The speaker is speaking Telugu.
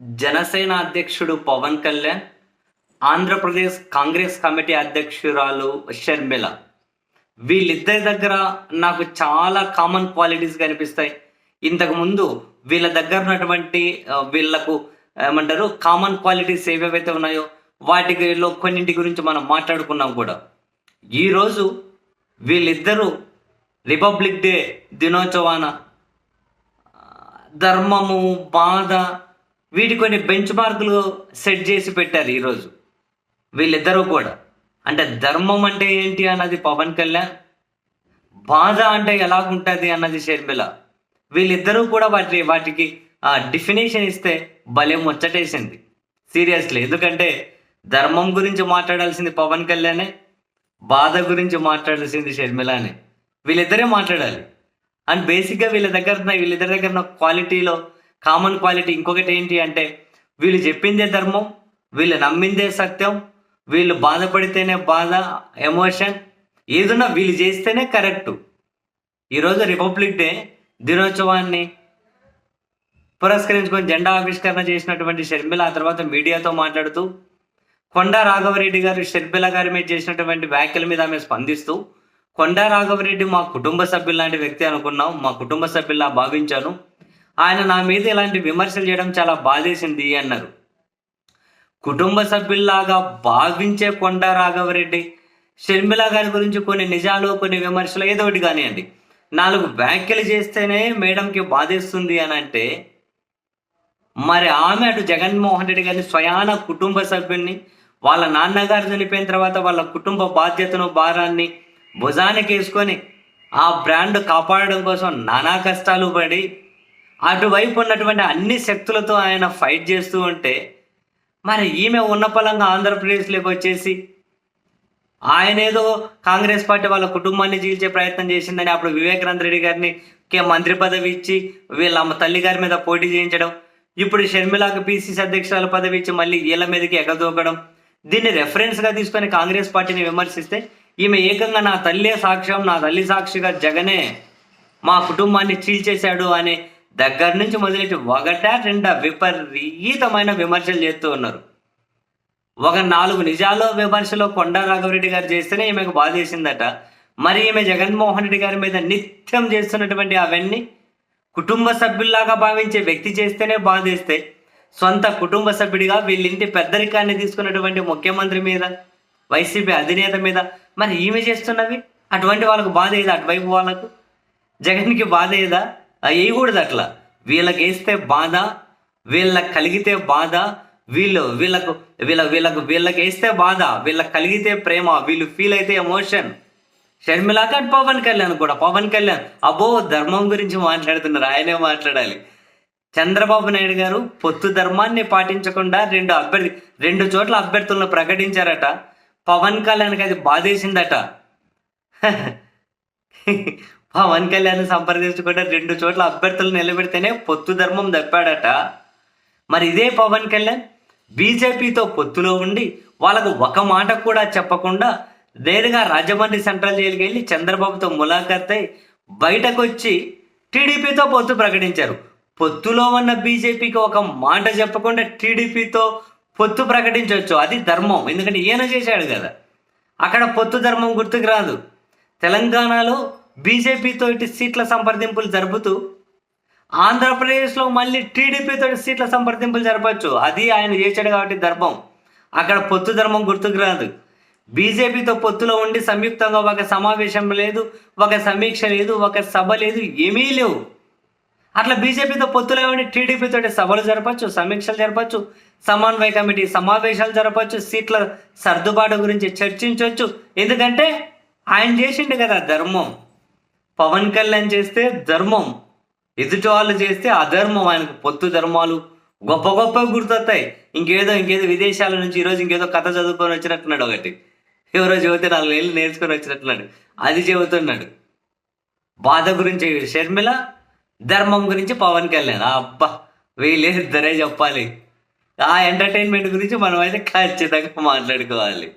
జనసేన అధ్యక్షుడు పవన్ కళ్యాణ్ ఆంధ్రప్రదేశ్ కాంగ్రెస్ కమిటీ అధ్యక్షురాలు షర్మిల. వీళ్ళిద్దరి దగ్గర నాకు చాలా కామన్ క్వాలిటీస్ కనిపిస్తాయి. ఇంతకు ముందు వీళ్ళ దగ్గర ఉన్నటువంటి వీళ్ళకు ఏమంటారు కామన్ క్వాలిటీస్ ఏవేవైతే ఉన్నాయో వాటిలో కొన్నింటి గురించి మనం మాట్లాడుకున్నాం కూడా. ఈరోజు వీళ్ళిద్దరూ రిపబ్లిక్ డే దినోత్సవాన ధర్మము బాధ వీటి కొన్ని బెంచ్ మార్కులు సెట్ చేసి పెట్టారు ఈరోజు. వీళ్ళిద్దరూ కూడా. అంటే ధర్మం అంటే ఏంటి అన్నది పవన్ కళ్యాణ్? బాధ అంటే ఎలాగుంటుంది అన్నది షర్మిల. వీళ్ళిద్దరూ కూడా వాటి వాటికి డిఫినేషన్ ఇస్తే భలే ముచ్చటేసింది. సీరియస్లీ ఎందుకంటే ధర్మం గురించి మాట్లాడాల్సింది పవన్ కళ్యాణే బాధ గురించి మాట్లాడాల్సింది షర్మిలానే. వీళ్ళిద్దరే మాట్లాడాలి. అండ్ బేసిక్గా వీళ్ళ దగ్గర ఉన్న వీళ్ళిద్దరి దగ్గర ఉన్న క్వాలిటీలో కామన్ క్వాలిటీ ఇంకొకటి ఏంటి అంటే వీళ్ళు చెప్పిందే ధర్మం వీళ్ళు నమ్మిందే సత్యం వీళ్ళు బాధపడితేనే బాధ ఎమోషన్ ఏదున్నా వీళ్ళు చేస్తేనే కరెక్టు. ఈరోజు రిపబ్లిక్ డే దినోత్సవాన్ని పురస్కరించుకొని జెండా ఆవిష్కరణ చేసినటువంటి షర్మిల ఆ తర్వాత మీడియాతో మాట్లాడుతూ కొండా రాఘవరెడ్డి గారు షర్మిల గారి మీద చేసినటువంటి వ్యాఖ్యల మీద ఆమె స్పందిస్తూ కొండా రాఘవరెడ్డి మా కుటుంబ సభ్యులు లాంటి వ్యక్తి అనుకున్నాం మా కుటుంబ సభ్యుల్లా భావించాను ఆయన నా మీద ఇలాంటి విమర్శలు చేయడం చాలా బాధేసింది అన్నారు. కుటుంబ సభ్యుల్లాగా భావించే కొండ రాఘవరెడ్డి షర్మిల గారి గురించి కొన్ని నిజాలు కొన్ని విమర్శలు ఏదో ఒకటి కానివ్వండి. నాలుగు వ్యాఖ్యలు చేస్తేనే మేడంకి బాధేస్తుంది అని అంటే మరి ఆమె అటు జగన్మోహన్ రెడ్డి గారిని స్వయాన కుటుంబ సభ్యుల్ని వాళ్ళ నాన్నగారు చనిపోయిన తర్వాత వాళ్ళ కుటుంబ బాధ్యతను భారాన్ని భుజానికి వేసుకొని ఆ బ్రాండ్ కాపాడడం కోసం నానా కష్టాలు పడి అటువైపు ఉన్నటువంటి అన్ని శక్తులతో ఆయన ఫైట్ చేస్తూ ఉంటే మరి ఈమె ఉన్న పలంగా ఆంధ్రప్రదేశ్లోకి వచ్చేసి ఆయన ఏదో కాంగ్రెస్ పార్టీ వాళ్ళ కుటుంబాన్ని చీల్చే ప్రయత్నం చేసిందని అప్పుడు వివేకానంద రెడ్డి గారిని కే మంత్రి పదవి ఇచ్చి వీళ్ళ అమ్మ తల్లి గారి మీద పోటీ చేయించడం ఇప్పుడు షర్మిలాకు పిసిసి అధ్యక్షురాల పదవి ఇచ్చి మళ్ళీ వీళ్ళ మీదకి ఎగదూకడం దీన్ని రెఫరెన్స్గా తీసుకొని కాంగ్రెస్ పార్టీని విమర్శిస్తే ఈమె ఏకంగా నా తల్లే సాక్ష్యం నా తల్లి సాక్షిగా జగనే మా కుటుంబాన్ని చీల్చేశాడు అనే దగ్గర నుంచి మొదలెట్టి ఒకట రెండా విపరీతమైన విమర్శలు చేస్తూ ఉన్నారు. ఒక నాలుగు నిజాలు విమర్శలో కొండా రాఘవరెడ్డి గారు చేస్తేనే ఈమెకు బాధేసిందట మరి ఈమె జగన్మోహన్ రెడ్డి గారి మీద నిత్యం చేస్తున్నటువంటి అవన్నీ కుటుంబ సభ్యుల్లాగా భావించే వ్యక్తి చేస్తేనే బాధేస్తే సొంత కుటుంబ సభ్యుడిగా వీళ్ళింటి పెద్దరికాన్ని తీసుకున్నటువంటి ముఖ్యమంత్రి మీద వైసీపీ అధినేత మీద మరి ఈమె చేస్తున్నవి? అటువంటి వాళ్ళకు బాధ ఏదా? అటువైపు వాళ్ళకు? జగన్కి బాధ ఏదా? వేయకూడదు అట్లా. వీళ్ళకి వేస్తే బాధ వీళ్ళకి కలిగితే బాధ వీళ్ళు వీళ్ళకు వీళ్ళ వీళ్ళకు వీళ్ళకి వేస్తే బాధ వీళ్ళకి కలిగితే ప్రేమ వీళ్ళు ఫీల్ అయితే ఎమోషన్ షర్మిలాక అండ్ పవన్ కళ్యాణ్ కూడా పవన్ కళ్యాణ్. అబ్బో ధర్మం గురించి మాట్లాడుతున్నారు ఆయనే మాట్లాడాలి. చంద్రబాబు నాయుడు గారు పొత్తు ధర్మాన్ని పాటించకుండా రెండు అభ్యర్థి రెండు చోట్ల అభ్యర్థులను ప్రకటించారట. పవన్ కళ్యాణ్కి అది బాధేసిందట. పవన్ కళ్యాణ్ సంప్రదించకుండా రెండు చోట్ల అభ్యర్థులు నిలబెడితేనే పొత్తు ధర్మం తప్పాడట. మరి ఇదే పవన్ కళ్యాణ్? బీజేపీతో పొత్తులో ఉండి వాళ్ళకు ఒక మాట కూడా చెప్పకుండా నేరుగా రాజమండ్రి సెంట్రల్ జైలుకి వెళ్ళి చంద్రబాబుతో ములాఖత్ అయి బయటకు వచ్చి టీడీపీతో పొత్తు ప్రకటించారు. పొత్తులో ఉన్న బీజేపీకి ఒక మాట చెప్పకుండా టీడీపీతో పొత్తు ప్రకటించవచ్చు అది ధర్మం. ఎందుకంటే ఈయన చేశాడు కదా. అక్కడ పొత్తు ధర్మం గుర్తుకు రాదు. తెలంగాణలో బీజేపీతో సీట్ల సంప్రదింపులు జరుపుతూ ఆంధ్రప్రదేశ్లో మళ్ళీ టీడీపీతో సీట్ల సంప్రదింపులు జరపచ్చు. అది ఆయన చేశాడు కాబట్టి ధర్మం. అక్కడ పొత్తు ధర్మం గుర్తుకు రాదు. బీజేపీతో పొత్తులో ఉండి సంయుక్తంగా ఒక సమావేశం లేదు ఒక సమీక్ష లేదు ఒక సభ లేదు ఏమీ లేవు. అట్లా బీజేపీతో పొత్తులో ఉండి టీడీపీతో సభలు జరపచ్చు సమీక్షలు జరపచ్చు సమన్వయ కమిటీ సమావేశాలు జరపచ్చు సీట్ల సర్దుబాటు గురించి చర్చించవచ్చు ఎందుకంటే ఆయన చేసిండు కదా ధర్మం. పవన్ కళ్యాణ్ చేస్తే ధర్మం. ఎదుటి వాళ్ళు చేస్తే అధర్మం. ఆయనకు పొత్తు ధర్మాలు గొప్ప గొప్ప గుర్తొస్తాయి ఇంకేదో ఇంకేదో విదేశాల నుంచి ఈరోజు ఇంకేదో కథ చదువుకొని వచ్చినట్టున్నాడు ఒకటి. ఎవరో చెబితే నాలుగు ఏళ్ళు నేర్చుకొని వచ్చినట్టున్నాడు. అది చెబుతున్నాడు. బాధ గురించి షర్మిల ధర్మం గురించి పవన్ కళ్యాణ్. అబ్బా వీళ్ళిద్దరే చెప్పాలి. ఆ ఎంటర్టైన్మెంట్ గురించి మనం అయితే ఖచ్చితంగా మాట్లాడుకోవాలి.